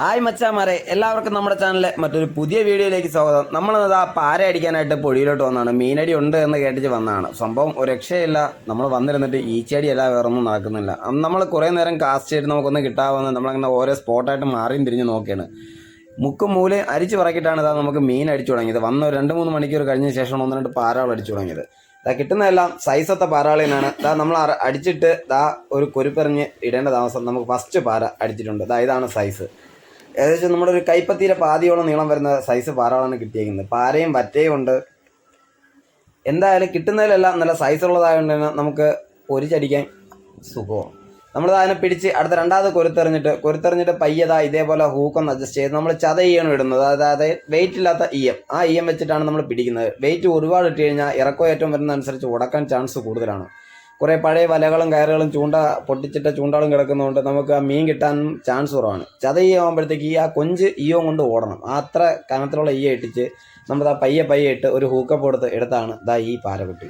Hi മച്ചാമാരെ എല്ലാവർക്കും നമ്മുടെ ചാനലിലെ മറ്റൊരു പുതിയ വീഡിയോയിലേക്ക് സ്വാഗതം. നമ്മളിത് ആ പാര അടിക്കാനായിട്ട് പൊടിയിലോട്ട് വന്നതാണ് മീനടി ഉണ്ട് എന്ന് കേട്ടിട്ട് വന്നതാണ്. സംഭവം ഒരു രക്ഷയില്ല. നമ്മൾ വന്നിരുന്നിട്ട് ഈച്ചടി അല്ല വേറൊന്നും നടക്കുന്നില്ല. നമ്മൾ കുറേ നേരം കാസ്റ്റ് ചെയ്ത് നമുക്കൊന്ന് കിട്ടാവുന്ന നമ്മളങ്ങനെ ഓരോ സ്പോട്ടായിട്ട് മാറിയും തിരിഞ്ഞ് നോക്കിയാണ്. മുക്കും മൂല അരിച്ച് പറക്കിയിട്ടാണ് ഇതാ നമുക്ക് മീൻ അടിച്ചു തുടങ്ങിയത്. വന്ന ഒരു രണ്ട് മൂന്ന് മണിക്കൂർ കഴിഞ്ഞ ശേഷമാണ് ഒന്ന് രണ്ട് പാരകൾ അടിച്ചു തുടങ്ങിയത്. ഇതാ കിട്ടുന്നതെല്ലാം സൈസത്തെ പാരാളിനാണ് ഇതാ നമ്മൾ അടിച്ചിട്ട് ഇതാ ഒരു കൊരുപ്പെറിഞ്ഞ് ഇടേണ്ട താമസം നമുക്ക് ഫസ്റ്റ് പാര അടിച്ചിട്ടുണ്ട്. ഇതാ ഇതാണ് സൈസ് ഏകദേശം നമ്മുടെ ഒരു കൈപ്പത്തിയിലെ പാതിയോളം നീളം വരുന്ന സൈസ് പാറകളാണ് കിട്ടിയേക്കുന്നത്. പാരയും വറ്റയും ഉണ്ട്. എന്തായാലും കിട്ടുന്നതിലെല്ലാം നല്ല സൈസ് ഉള്ളതായതുകൊണ്ട് തന്നെ നമുക്ക് പൊരിച്ചടിക്കാൻ സുഖമാണ് നമ്മൾ അതിനെ പിടിച്ച് അടുത്ത രണ്ടാമത് കൊരുത്തെറിഞ്ഞിട്ട് കൊരുത്തെറിഞ്ഞിട്ട് പയ്യതാ ഇതേപോലെ ഹൂക്കൊന്ന് അഡ്ജസ്റ്റ് ചെയ്ത് നമ്മൾ ചത ഈയാണ് ഇടുന്നത്. അതായത് വെയിറ്റ് ഇല്ലാത്ത ഈയം ആ ഈയം വെച്ചിട്ടാണ് നമ്മൾ പിടിക്കുന്നത്. വെയിറ്റ് ഒരുപാട് ഇട്ട് കഴിഞ്ഞാൽ ഇറക്കോ ഏറ്റവും വരുന്നതനുസരിച്ച് ഉടക്കാൻ ചാൻസ് കൂടുതലാണ്. കുറേ പഴയ വലകളും കയറുകളും ചൂണ്ട പൊട്ടിച്ചിട്ട ചൂണ്ടകളും കിടക്കുന്നതുകൊണ്ട് നമുക്ക് ആ മീൻ കിട്ടാൻ ചാൻസ് കുറവാണ്. ചത ഈ ആകുമ്പോഴത്തേക്ക് ഈ ആ കൊഞ്ച് ഈയോ കൊണ്ട് ഓടണം. ആ അത്ര കനത്തിലുള്ള ഈയ ഇട്ടിച്ച് നമ്മൾ ആ പയ്യെ പയ്യെ ഇട്ട് ഒരു ഹൂക്കപ്പ് കൊടുത്ത് എടുത്താണ് ദാ ഈ പാരക്കുട്ടി.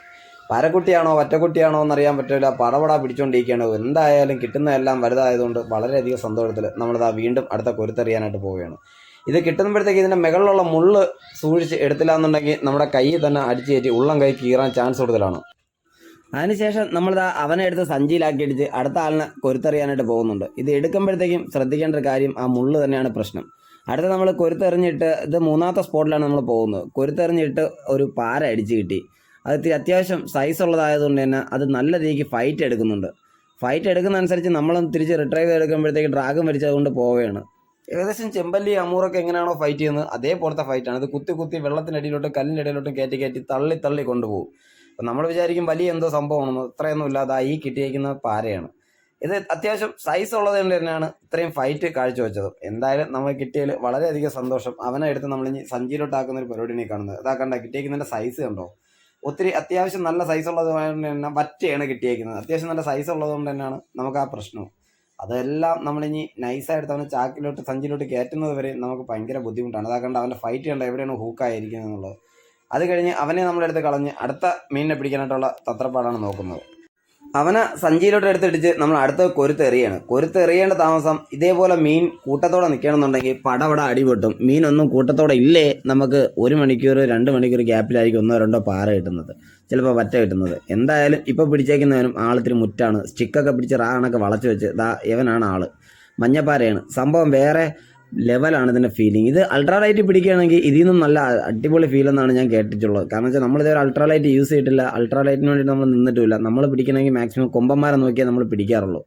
പാരക്കുട്ടിയാണോ ഒറ്റക്കുട്ടിയാണോ എന്നറിയാൻ പറ്റില്ല. പടപട പിടിച്ചുകൊണ്ടിരിക്കുകയാണ് എന്തായാലും കിട്ടുന്നതെല്ലാം വലുതായതുകൊണ്ട് വളരെയധികം സന്തോഷത്തിൽ നമ്മളിതാ വീണ്ടും അടുത്ത കൊരുത്തെറിയാനായിട്ട് പോവുകയാണ്. ഇത് കിട്ടുമ്പോഴത്തേക്ക് ഇതിന്റെ മുകളിലുള്ള മുള്ള് സൂക്ഷിച്ച് എടുത്തില്ല എന്നുണ്ടെങ്കിൽ നമ്മുടെ കൈ തന്നെ അടിച്ചു കയറ്റി ഉള്ളം കൈ കീറാൻ ചാൻസ് കൂടുതലാണ്. അതിനുശേഷം നമ്മൾ അവനെ എടുത്ത് സഞ്ചിയിലാക്കി അടിച്ച് അടുത്ത ആളിനെ കൊരുത്തെറിയാനായിട്ട് പോകുന്നുണ്ട്. ഇത് എടുക്കുമ്പോഴത്തേക്കും ശ്രദ്ധിക്കേണ്ട ഒരു കാര്യം ആ മുള്ള് തന്നെയാണ് പ്രശ്നം. അടുത്ത നമ്മൾ കൊരുത്തെറിഞ്ഞിട്ട് ഇത് മൂന്നാമത്തെ സ്പോട്ടിലാണ് നമ്മൾ പോകുന്നത്. കൊരുത്തെറിഞ്ഞിട്ട് ഒരു പാര അടിച്ച് കിട്ടി. അത് അത്യാവശ്യം സൈസ് ഉള്ളതായതുകൊണ്ട് തന്നെ അത് നല്ല രീതിക്ക് ഫൈറ്റ് എടുക്കുന്നുണ്ട്. ഫൈറ്റ് എടുക്കുന്ന അനുസരിച്ച് നമ്മളും തിരിച്ച് റിട്രൈവ് ചെയ്തെടുക്കുമ്പോഴത്തേക്ക് ഡ്രാഗൺ വരിച്ചതുകൊണ്ട് പോവുകയാണ്. ഏകദേശം ചെമ്പല്ലി അമൂറൊക്കെ എങ്ങനെയാണോ ഫൈറ്റ് ചെയ്യുന്നത് അതേപോലത്തെ ഫൈറ്റാണ് അത് കുത്തി കുത്തി വെള്ളത്തിനടിയിലോട്ടും കല്ലിന്റെ ഇടയിലോട്ടും കയറ്റി കയറ്റി തള്ളി തള്ളി കൊണ്ടുപോകും. അപ്പം നമ്മൾ വിചാരിക്കും വലിയ എന്തോ സംഭവമാണെന്ന് ഇത്രയൊന്നും ഇല്ലാതെ ഈ കിട്ടിയേക്കുന്ന പാരയാണ്. ഇത് അത്യാവശ്യം സൈസ് ഉള്ളത് കൊണ്ട് തന്നെയാണ് ഇത്രയും ഫൈറ്റ് കാഴ്ചവെച്ചത്. എന്തായാലും നമ്മൾ കിട്ടിയതിൽ വളരെയധികം സന്തോഷം. അവനെ എടുത്ത് നമ്മൾ ഇനി സഞ്ചിയിലോട്ടാക്കുന്ന ഒരു പരിപാടിയാണ് കാണുന്നത്. അതാ കണ്ട കിട്ടിയേക്കുന്നതിന്റെ സൈസ് കണ്ടോ? ഒത്തിരി അത്യാവശ്യം നല്ല സൈസ് ഉള്ളത് കൊണ്ട് തന്നെ വറ്റയാണ് കിട്ടിയേക്കുന്നത്. അത്യാവശ്യം നല്ല സൈസ് ഉള്ളത് കൊണ്ട് തന്നെയാണ് നമുക്ക് ആ പ്രശ്നം. അതെല്ലാം നമ്മളിനി നൈസായിട്ട് അവനെ ചാക്കിലോട്ട് സഞ്ചിയിലോട്ട് കയറ്റുന്നത് വരെ നമുക്ക് ഭയങ്കര ബുദ്ധിമുട്ടാണ്. അതാ കണ്ട അവന്റെ ഫൈറ്റ് കണ്ട എവിടെയാണ് ഹൂക്കായിരിക്കുന്നത് എന്നുള്ളത്. അത് കഴിഞ്ഞ് അവനെ നമ്മളെടുത്ത് കളഞ്ഞ് അടുത്ത മീനിനെ പിടിക്കാനായിട്ടുള്ള തത്രപ്പാടാണ് നോക്കുന്നത്. അവനെ സഞ്ചിയിലോട്ട് എടുത്തിടിച്ച് നമ്മൾ അടുത്ത കൊരുത്തെറിയാണ് കൊരുത്തെറിയേണ്ട താമസം ഇതേപോലെ മീൻ കൂട്ടത്തോടെ നിൽക്കണമെന്നുണ്ടെങ്കിൽ പടവട അടിപൊട്ടും മീനൊന്നും കൂട്ടത്തോടെ ഇല്ലേ? നമുക്ക് ഒരു മണിക്കൂർ രണ്ട് മണിക്കൂർ ഗ്യാപ്പിലായിരിക്കും ഒന്നോ രണ്ടോ പാറ കിട്ടുന്നത്. ചിലപ്പോൾ വറ്റ കിട്ടുന്നത്. എന്തായാലും ഇപ്പോൾ പിടിച്ചേക്കുന്നവനും ആളത്തിന് മുറ്റാണ്. സ്റ്റിക്കൊക്കെ പിടിച്ച് റാണൊക്കെ വളച്ച് വെച്ച് ദാ ഇവനാണ് ആൾ. മഞ്ഞപ്പാരയാണ്. സംഭവം വേറെ ലെവലാണ് ഇതിന്റെ ഫീലിംഗ് ഇത് അൾട്രാലൈറ്റ് പിടിക്കുകയാണെങ്കിൽ ഇതിൽ നിന്നും നല്ല അടിപൊളി ഫീൽ എന്നാണ് ഞാൻ കേട്ടിട്ടുള്ളത്. കാരണം വെച്ചാൽ അൾട്രാ അൾട്രാലൈറ്റ് യൂസ് ചെയ്തിട്ടില്ല. അൾട്രാലൈറ്റിന് വേണ്ടി നമ്മൾ നിന്നിട്ടില്ല നമ്മൾ പിടിക്കണമെങ്കിൽ മാക്സിമം കൊമ്പന്മാരെ നോക്കിയാൽ നമ്മൾ പിടിക്കാറുള്ളൂ.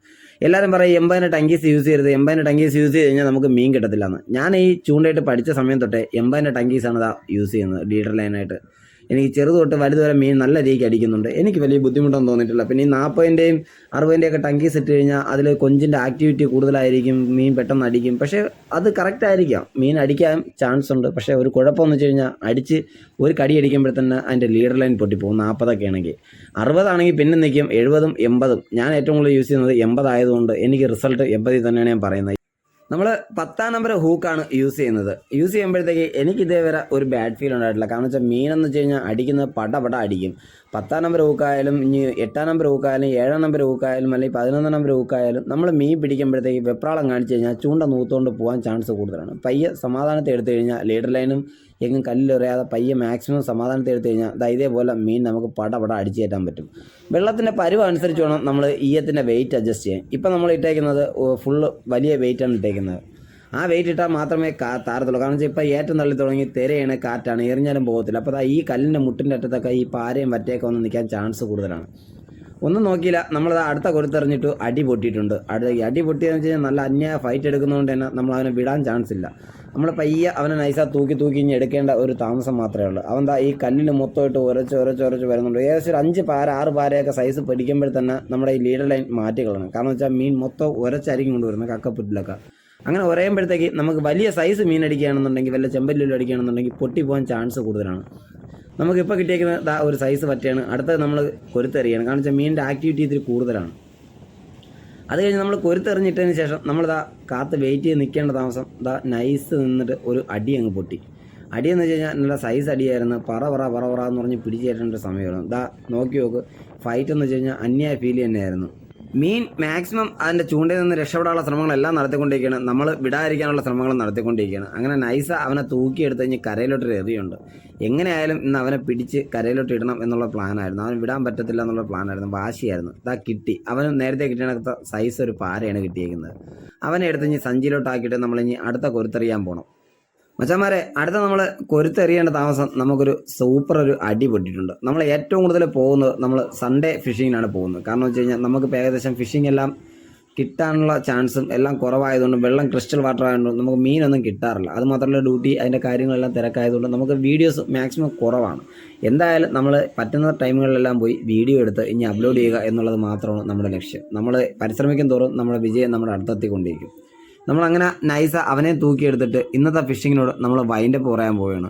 എല്ലാവരും പറയും എൺപതിന് ടങ്കീസ് യൂസ് ചെയ്യരുത്. എൺപതിന് ടങ്കീസ് യൂസ് ചെയ്ത് കഴിഞ്ഞാൽ നമുക്ക് മീൻ കിട്ടത്തില്ല എന്ന്. ഞാൻ ഈ ചൂണ്ടയിട്ട് പഠിച്ച സമയം തൊട്ടേ എൺപതിന് ടങ്കീസാണ് ഇതാ യൂസ് ചെയ്യുന്നത്. ലീഡർ ലൈനായിട്ട് എനിക്ക് ചെറുത് തൊട്ട് വലുത് വരെ മീൻ നല്ല രീതിക്ക് അടിക്കുന്നുണ്ട്. എനിക്ക് വലിയ ബുദ്ധിമുട്ടൊന്നും തോന്നിയിട്ടില്ല. പിന്നെ ഈ നാൽപ്പതിന്റെയും അറുപതിന്റെയും ഒക്കെ ടങ്കീസ് ഇട്ട് കഴിഞ്ഞാൽ അതിൽ കൊഞ്ചിന്റെ ആക്ടിവിറ്റി കൂടുതലായിരിക്കും മീൻ പെട്ടെന്ന് അടിക്കും. പക്ഷേ അത് കറക്റ്റ് ആയിരിക്കാം. മീൻ അടിക്കാൻ ചാൻസ് ഉണ്ട്. പക്ഷേ ഒരു കുഴപ്പമെന്ന് വെച്ച് കഴിഞ്ഞാൽ അടിച്ച് ഒരു കടി അടിക്കുമ്പോൾ തന്നെ അതിന്റെ ലീഡർ ലൈൻ പൊട്ടിപ്പോകും നാൽപ്പതൊക്കെ ആണെങ്കിൽ. അറുപതാണെങ്കിൽ പിന്നെ നിൽക്കും എഴുപതും എൺപതും. ഞാൻ ഏറ്റവും കൂടുതൽ യൂസ് ചെയ്യുന്നത് എൺപതായതുകൊണ്ട് എനിക്ക് റിസൾട്ട് എൺപതിൽ തന്നെയാണ് ഞാൻ പറയുന്നത്. നമ്മൾ പത്താം നമ്പർ ഹൂക്കാണ് യൂസ് ചെയ്യുന്നത്. യൂസ് ചെയ്യുമ്പോഴത്തേക്ക് എനിക്ക് ഇതേവരെ ഒരു ബാഡ് ഫീൽ ഉണ്ടായിട്ടില്ല. കാരണം വെച്ചാൽ എന്ന് വെച്ച് കഴിഞ്ഞാൽ അടിക്കുന്നത് പടപട അടിക്കും. പത്താം നമ്പർ ഹൂക്കായാലും ഇനി എട്ടാം നമ്പർ ഹൂക്കായാലും ഏഴാം നമ്പർ ഹൂക്കായാലും അല്ലെങ്കിൽ പതിനൊന്നാം നമ്പർ ഹൂക്കായാലും നമ്മൾ മീൻ പിടിക്കുമ്പോഴത്തേക്ക് വെപ്രാളം കാണിച്ചു കഴിഞ്ഞാൽ ചൂണ്ട നൂത്തുകൊണ്ട് പോകാൻ ചാൻസ് കൂടുതലാണ്. പയ്യെ സമാധാനത്തെ എടുത്തു കഴിഞ്ഞാൽ ലീഡർ ലൈനും എങ്ങും കല്ലിലെറിയാതെ പയ്യെ മാക്സിമം സമാധാനത്തെ എടുത്തു കഴിഞ്ഞാൽ ദാ ഇതേപോലെ മീൻ നമുക്ക് പടപട അടിച്ചു കയറ്റാൻ പറ്റും. വെള്ളത്തിന്റെ പരുവ് അനുസരിച്ച് വേണം നമ്മൾ ഈയത്തിന്റെ വെയിറ്റ് അഡ്ജസ്റ്റ് ചെയ്യാൻ. ഇപ്പം നമ്മൾ ഇട്ടേക്കുന്നത് ഫുള്ള് വലിയ വെയിറ്റാണ് ഇട്ടേക്കുന്നത്. ആ വെയിറ്റ് ഇട്ടാൽ മാത്രമേ കാ താരത്തുള്ളൂ. കാരണം വെച്ചാൽ ഇപ്പോൾ ഏറ്റവും തള്ളി തുടങ്ങി തിരയാണ് കാറ്റാണ് എറിഞ്ഞാലും പോകത്തില്ല. അപ്പോൾ ഈ കല്ലിന്റെ മുട്ടിന്റെ അറ്റത്തൊക്കെ ഈ പാരയും വറ്റയൊക്കെ വന്ന് നിൽക്കാൻ ചാൻസ് കൂടുതലാണ്. ഒന്നും നോക്കിയില്ല. നമ്മളത് അടുത്ത കൊടുത്തെറിഞ്ഞിട്ട് അടി പൊട്ടിയിട്ടുണ്ട്. അടുത്ത അടി പൊട്ടിയെന്ന് വെച്ച് കഴിഞ്ഞാൽ നല്ല അന്യായ ഫൈറ്റ് എടുക്കുന്നതുകൊണ്ട് തന്നെ നമ്മൾ അവനെ വിടാൻ ചാൻസ് ഇല്ല. നമ്മൾ പയ്യെ അവനെ നൈസാ തൂക്കി തൂക്കി ഇനി എടുക്കേണ്ട ഒരു താമസം മാത്രമേ ഉള്ളൂ. അവൻ ദാ ഈ കല്ലിൽ മൊത്തമായിട്ട് ഉരച്ച് ഉരച്ച് ഉരച്ച് വരുന്നുണ്ട്. ഏകദേശം ഒരു അഞ്ച് പാര ആറ് പാരയൊക്കെ സൈസ് പിടിക്കുമ്പോൾ തന്നെ നമ്മുടെ ഈ ലീഡർ ലൈൻ മാറ്റിക്കളണം കാരണം വെച്ചാൽ മീൻ മൊത്തം ഉരച്ചായിരിക്കും കൊണ്ടുവരുന്നത് കക്കപ്പുറ്റിലൊക്കെ. അങ്ങനെ ഉറയുമ്പോഴത്തേക്ക് നമുക്ക് വലിയ സൈസ് മീൻ അടിക്കുകയാണെന്നുണ്ടെങ്കിൽ വല്ല ചെമ്പല്ലിലും അടിക്കുകയാണെന്നുണ്ടെങ്കിൽ പൊട്ടി പോകാൻ ചാൻസ് കൂടുതലാണ്. നമുക്കിപ്പോൾ കിട്ടിയേക്കുന്ന ഒരു സൈസ് പറ്റിയാണ്. അടുത്തത് നമ്മൾ കൊരുത്തെറിയാണ്. കാരണം വെച്ചാൽ മീനിന്റെ ആക്ടിവിറ്റി ഇത്തിരി കൂടുതലാണ്. അത് കഴിഞ്ഞ് നമ്മൾ കൊരുത്തെറിഞ്ഞിട്ടതിന് ശേഷം നമ്മൾ നമ്മളിതാ കാത്ത് വെയിറ്റ് ചെയ്ത് നിൽക്കേണ്ട താമസം ഇതാ നൈസ് നിന്നിട്ട് ഒരു അടി അങ്ങ് പൊട്ടി. അടിയെന്ന് വെച്ച് കഴിഞ്ഞാൽ നല്ല സൈസ് അടിയായിരുന്നു. പറ പറ പറ പറ എന്ന് പറഞ്ഞ് പിടിച്ചു കയറ്റേണ്ട ഒരു സമയമായിരുന്നു. ഇതാ നോക്കി നോക്ക് ഫൈറ്റ് എന്ന് വെച്ച് കഴിഞ്ഞാൽ അന്യായ ഫീൽ തന്നെയായിരുന്നു. മീൻ മാക്സിമം അതിന്റെ ചൂണ്ടയിൽ നിന്ന് രക്ഷപ്പെടാനുള്ള ശ്രമങ്ങളെല്ലാം നടത്തിക്കൊണ്ടിരിക്കുകയാണ്. നമ്മൾ വിടാതിരിക്കാനുള്ള ശ്രമങ്ങൾ നടത്തിക്കൊണ്ടിരിക്കുകയാണ്. അങ്ങനെ നൈസ അവനെ തൂക്കിയെടുത്ത് കഴിഞ്ഞ് കരയിലോട്ടൊരു എറിയുണ്ട്. എങ്ങനെയായാലും ഇന്ന് അവനെ പിടിച്ച് കരയിലോട്ട് ഇടണം എന്നുള്ള പ്ലാനായിരുന്നു അവൻ വിടാൻ പറ്റത്തില്ല എന്നുള്ള പ്ലാനായിരുന്നു വാശിയായിരുന്നു. ഇതാ കിട്ടി. അവന് നേരത്തെ കിട്ടിയ സൈസ് ഒരു പാരയാണ് കിട്ടിയിരിക്കുന്നത്. അവനെ എടുത്ത് ഇനി സഞ്ചിയിലോട്ടാക്കിയിട്ട് നമ്മളിനി അടുത്ത കൊരുത്തെറിയാൻ പോകണം മച്ചന്മാരെ അടുത്ത നമ്മൾ കൊരുത്തെറിയേണ്ട താമസം നമുക്കൊരു സൂപ്പർ ഒരു അടി പൊട്ടിയിട്ടുണ്ട്. നമ്മൾ ഏറ്റവും കൂടുതൽ പോകുന്നത് നമ്മൾ സൺഡേ ഫിഷിങ്ങിനാണ് പോകുന്നത്. കാരണം വെച്ച് കഴിഞ്ഞാൽ നമുക്ക് ഏകദേശം ഫിഷിംഗ് എല്ലാം കിട്ടാനുള്ള ചാൻസും എല്ലാം കുറവായതുകൊണ്ട് വെള്ളം ക്രിസ്റ്റൽ വാട്ടർ ആയതുകൊണ്ട് നമുക്ക് മീനൊന്നും കിട്ടാറില്ല. അത് മാത്രമല്ല ഡ്യൂട്ടി അതിന്റെ കാര്യങ്ങളെല്ലാം തിരക്കായതുകൊണ്ട് നമുക്ക് വീഡിയോസ് മാക്സിമം കുറവാണ്. എന്തായാലും നമ്മൾ പറ്റുന്ന ടൈമുകളിലെല്ലാം പോയി വീഡിയോ എടുത്ത് ഇനി അപ്ലോഡ് ചെയ്യുക എന്നുള്ളത് മാത്രമാണ് നമ്മുടെ ലക്ഷ്യം. നമ്മൾ പരിശ്രമിക്കും തോറും നമ്മുടെ വിജയം നമ്മുടെ അടുത്തെത്തിക്കൊണ്ടിരിക്കും. നമ്മളങ്ങനെ നൈസ അവനെ തൂക്കിയെടുത്തിട്ട് ഇന്നത്തെ ഫിഷിങ്ങിനോട് നമ്മൾ വൈൻഡപ്പ് പറയാൻ പോവുകയാണ്.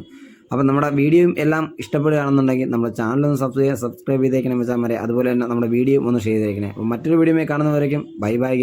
അപ്പം നമ്മുടെ വീഡിയോയും എല്ലാം ഇഷ്ടപ്പെടുകയാണെന്നുണ്ടെങ്കിൽ നമ്മുടെ ചാനൽ ഒന്ന് സബ്സ്ക്രൈബ് സബ്സ്ക്രൈബ് ചെയ്തേക്കണം വെച്ചാൽ മതി. അതുപോലെ തന്നെ നമ്മുടെ വീഡിയോ ഒന്ന് ഷെയർ ചെയ്തേക്കണേ. അപ്പം മറ്റൊരു വീഡിയോ കാണുന്നവരേക്കും ബൈ ബൈ